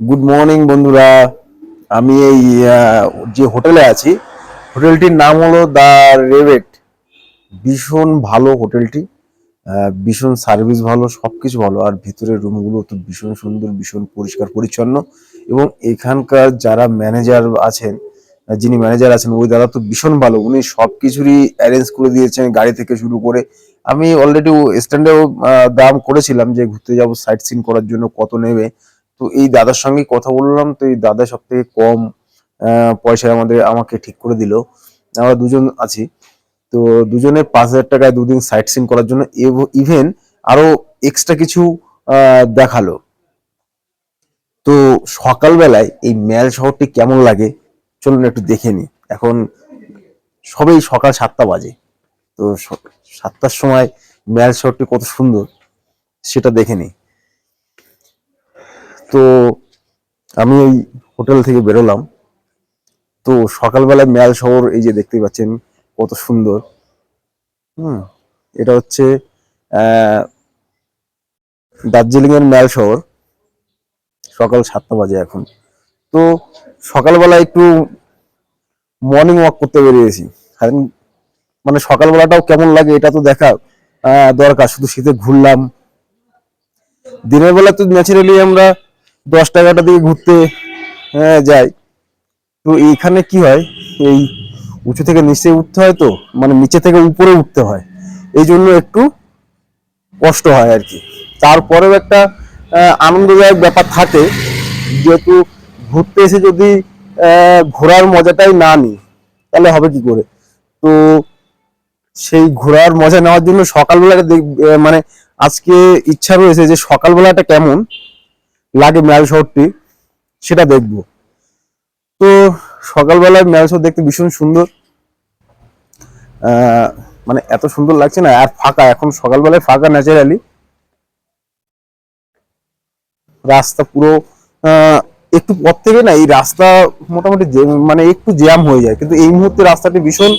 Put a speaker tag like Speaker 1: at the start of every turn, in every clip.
Speaker 1: Good morning বন্ধুরা। আমি এই যে হোটেলে আছি, হোটেলটির নাম হলো দ্য রেভেট। ভীষণ ভালো হোটেলটি ভীষণ সার্ভিস ভালো, সবকিছু ভালো। আর ভিতরের রুমগুলো তো ভীষণ সুন্দর, ভীষণ পরিষ্কার, পরিচ্ছন্ন। এবং এখানকার যারা ম্যানেজার আছেন যিনি ম্যানেজার আছেন, ওই দাদা তো ভীষণ ভালো। উনি সব কিছুরই অ্যারেঞ্জ করে দিয়েছেন, গাড়ি থেকে শুরু করে। আমি অলরেডি স্ট্যান্ডেও দাম করেছিলাম যে ঘুরতে যাব সাইট সিন করার জন্য কত নেবে। তো এই দাদার সঙ্গে কথা বললাম, তো এই দাদা সব থেকে কম পয়সায় আমাদের, আমাকে ঠিক করে দিল। আমরা দুজন আছি। তো দুজনে পাঁচ হাজার টাকায় দুদিন সাইট সিন করার জন্য ইভেন আরও এক্সট্রা কিছু দেখাল। তো সকালবেলায় এই ম্যাল শহরটি কেমন লাগে, চলুন একটু দেখে নি। এখন সবেই সকাল সাতটা বাজে। তো সাতটার সময় ম্যাল শহরটি কত সুন্দর, সেটা দেখে নি। তো আমি এই হোটেল থেকে বেরোলাম। তো সকালবেলায় ম্যাল শহর এই যে দেখতে পাচ্ছেন কত সুন্দর। হুম, এটা হচ্ছে, আহ দার্জিলিং এর ম্যাল শহর। সকাল সাতটা বাজে এখন। তো সকালবেলা একটু মর্নিং ওয়াক করতে বেরিয়েছি। মানে সকালবেলাটাও কেমন লাগে এটা তো দেখা দরকার। শুধু শীতে ঘুরলাম। দিনের বেলা তো ন্যাচারালি আমরা দশটা এগারোটা দিকে ঘুরতে হ্যাঁ, যাই। তো এইখানে কি হয়? এই উঁচু থেকে নিচে উঠতে হয় তো মানে নিচে থেকে উপরে উঠতে হয়। এই জন্য একটু কষ্ট হয় আর কি। তারপরেও একটা আনন্দদায়ক ব্যাপার থাকে যেহেতু ঘুরতে এসে যদি ঘোরার মজাটাই না নিই তাহলে হবে কি করে? তো সেই ঘোরার মজা নেওয়ার জন্য সকালবেলাটা মানে আজকে ইচ্ছা রয়েছে যে সকালবেলাটা কেমন লাগে ম্যাল শহরটি সেটা দেখব। তো সকালবেলায় ম্যাল শহর দেখতে ভীষণ সুন্দর। মানে এত সুন্দর লাগছে না, আর ফাঁকা, এখন সকালবেলায় ফাঁকা ন্যাচারালি রাস্তা পুরো একটু পর থেকে না, এই রাস্তা মোটামুটি মানে একটু জ্যাম হয়ে যায়, কিন্তু এই মুহূর্তে রাস্তাটি ভীষণ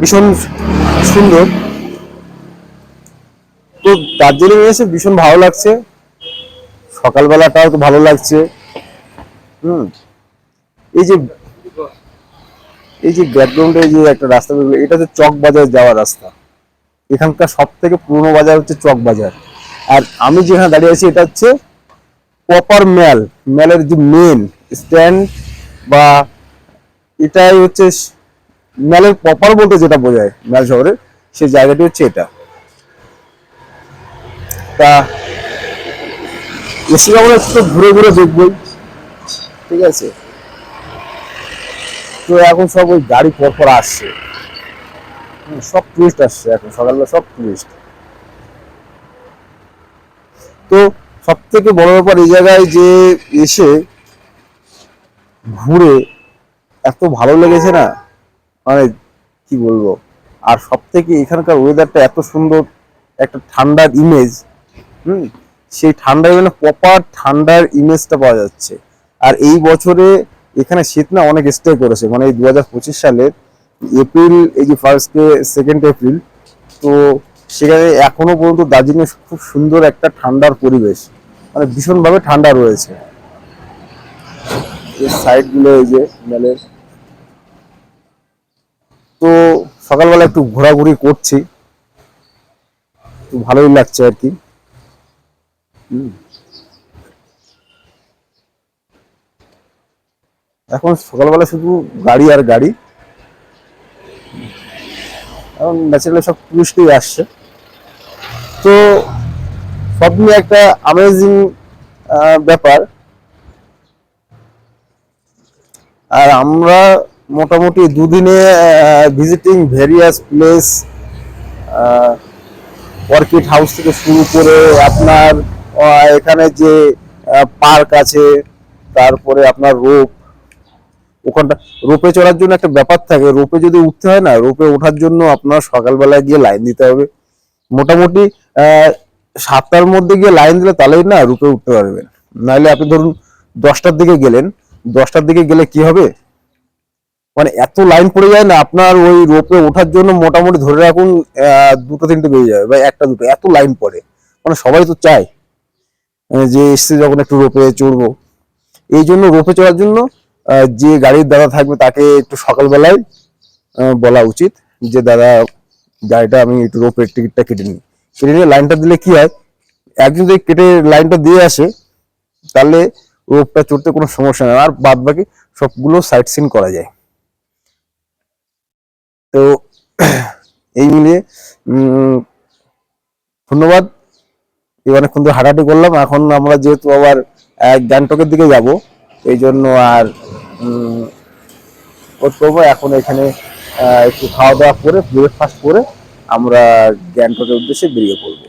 Speaker 1: ভীষণ সুন্দর। তো দার্জিলিং এসে ভীষণ ভালো লাগছে। সকালবেলাটাও তো ভালো লাগছে। হুম। এই যে এই যে ব্যাকগ্রাউন্ডে যে একটা রাস্তা বেরোলো, এটা হচ্ছে চক বাজার যাওয়ার রাস্তা। এখানকার সব থেকে পুরনো বাজার হচ্ছে চক বাজার। আর আমি যেখানে দাঁড়িয়ে আছি এটা হচ্ছে প্রপার ম্যাল ম্যালের যে মেন স্ট্যান্ড বা এটাই হচ্ছে ম্যালের প্রপার বলতে যেটা বোঝায় ম্যাল শহরের সেই জায়গাটি হচ্ছে এটা। তা এসে যখন একটু ঘুরে ঘুরে দেখবই ঠিক আছে? তো এখন সব ওই গাড়ি পর পর আসছে সব টুরিস্ট আসছে এখন, সকালবেলা সব টুরিস্ট তো সব থেকে বড় ব্যাপার এই জায়গায় যে এসে ঘুরে এত ভালো লেগেছে না? মানে কি বলব? আর সব থেকে এখানকার ওয়েদারটা এত সুন্দর, একটা ঠান্ডার ইমেজ হুম সেই ঠান্ডার মানে প্রপার ঠান্ডার ইমেজটা পাওয়া যাচ্ছে। আর এই বছরে এখানে শীত না অনেক স্টে করেছে। মানে এই দু হাজার পঁচিশ সালের এপ্রিল, এই যে ফার্স্ট সেকেন্ড এপ্রিল তো সেখানে এখনও পর্যন্ত দার্জিলিং খুব সুন্দর একটা ঠান্ডার পরিবেশ। মানে ভীষণভাবে ঠান্ডা রয়েছে। এই সাইডগুলো এই যে মেলের তো সকালবেলা একটু ঘোরাঘুরি করছি। ভালোই লাগছে আর কি। এখন সকালবেলা শুধু গাড়ি আর গাড়ি। এখন ন্যাচারালি সব টুরিস্টই আসছে। তো সব নিয়ে একটা আমেজিং ব্যাপার। আর আমরা মোটামুটি দুদিনে visiting various place orchid house থেকে শুরু করে আপনার এখানে যে পার্ক আছে, তারপরে আপনার রোপ, ওখানটা, রোপে চড়ার জন্য একটা ব্যাপার থাকে, রোপে যদি উঠতে হয় না, রোপে ওঠার জন্য আপনার সকালবেলায় গিয়ে লাইন দিতে হবে। মোটামুটি সাতটার মধ্যে গিয়ে লাইন দিলে তাহলেই না রোপে উঠতে পারবেন। নাহলে আপনি ধরুন দশটার দিকে গেলেন, দশটার দিকে গেলে কি হবে? মানে এত লাইন পড়ে যায় না, আপনার ওই রোপে ওঠার জন্য মোটামুটি ধরে রাখুন দুটো তিনটে বেজে যাবে, বা একটা দুটো, এত লাইন পড়ে। মানে সবাই তো চায়। যে এসছে যখন একটু রোপে চড়বো। এই জন্য রোপে চড়ার জন্য যে গাড়ির দাদা থাকবে তাকে একটু সকালবেলায় বলা উচিত যে, দাদা, গাড়িটা আমি একটু রোপের টিকিটটা কেটে নিই। কেটে নিয়ে লাইনটা দিলে কি হয়, একজন যদি কেটে লাইনটা দিয়ে আসে, তাহলে রোপটা চড়তে কোনো সমস্যা নেই। আর বাদ বাকি সবগুলো সাইট সিন করা যায়। তো, এই মিলিয়ে ধন্যবাদ। অনেকক্ষণ ধরে হাঁটাহাঁটি করলাম। এখন আমরা যেহেতু আবার গ্যাংটকের দিকে যাব, এই জন্য আর ওট করব এখন এখানে একটু খাওয়া দাওয়া করে ব্রেকফাস্ট করে আমরা গ্যাংটকের উদ্দেশ্যে বেরিয়ে পড়ব।